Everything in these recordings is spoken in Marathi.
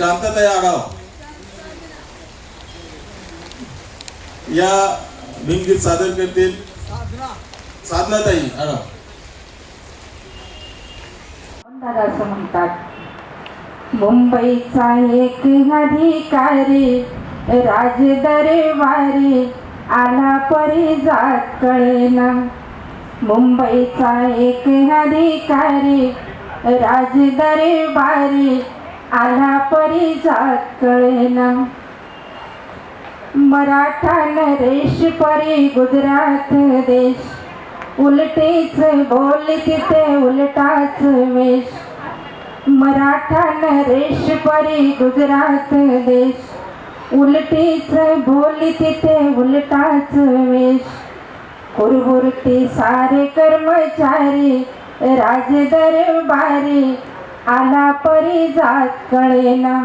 शांतताई आढाव या भिंगीत सादर करतील. साधनाताई आढाव दादा असं म्हणतात. मुंबईचा एक अधिकारी राजदरबारी आला परी जात कळेना. मुंबईचा एक अधिकारी राजदरबारी आला परी जात कळेना मराठा नरेश परी गुजरात देश. उलटीच बोल तिथे उलटाच वेश. मराठा नरेश परी गुजरात देश. उलटीच बोल तिथे उलटाच वेश. कुरबुरते सारे कर्मचारी राजदरबारी आला परी जात कळेना.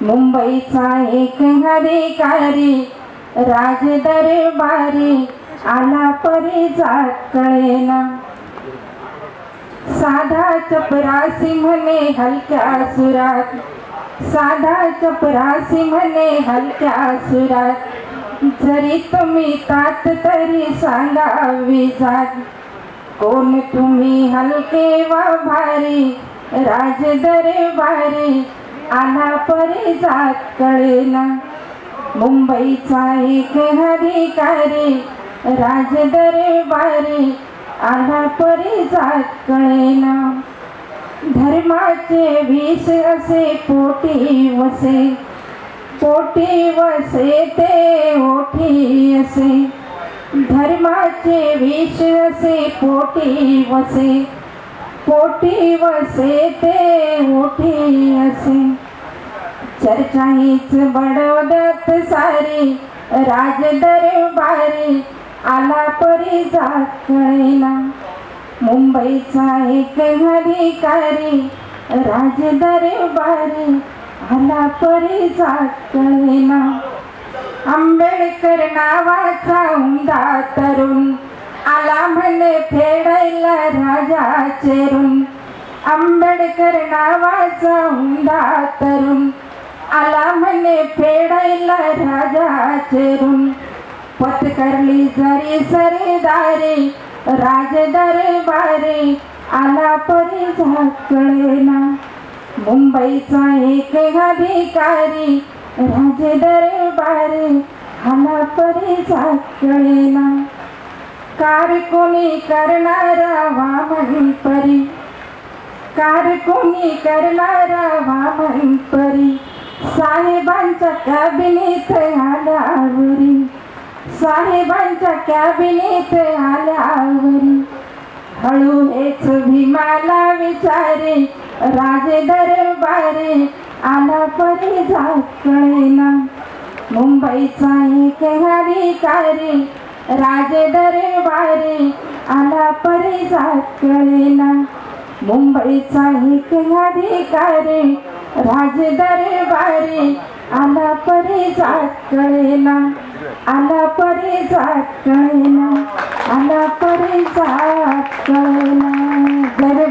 मुंबईचा एक अधिकारी राजदरबारी आला परी जात कळेना. साधा चपरासी म्हणे हलक्या सुरात. साधा चपरासी म्हणे हलक्या सुरात. जरी तुम्ही तात तरी सांगावी जात. कोण तुम्ही हलके वा भारी? राजदरबारी आला परी जात मुंबईचा एक अधिकारी राजदरबारी आला परी जात कळेना. धर्माचे विष असे पोटी वसे पोटी वसे ते ओठी असे. धर्माचे विष असे पोटी वसे पोटी वसे ते मोठी असे. चर्चा हीच बडवड्यात सारी राजदरबारी आला परी जात कळेना. मुंबईचा एक अधिकारी राजदरबारी आला परी जात कळेना. आंबेडकर नावाचा उमदा तरुण आला म्हणे फेडायला राजा चेरून. आंबेडकर नावाचा हुंदा तरुण. आला म्हणे फेडायला राजा चेरून. पत्करली जरी सरदारी राजदरबारी आला परी झाकळेना मुंबईचा एक अधिकारी राजदरबारी आला परी झाकळेना कार कोणी करणारा वामन परी. कार कोणी करणारा वामन परी. साहेबांच्या कॅबिनेट आल्यावरी. साहेबांच्या कॅबिनेट आल्यावरी. हळू हेच भीमाला विचारे राजे दरबारे आला परी जात कळेना. मुंबईचा एक अधिकारी राजे दरबारे आला परी जात मुंबईचा एक अधिकारी राजे दरबारी आला परी जात कळेना. आला परी जात कळेला आला परी जात जर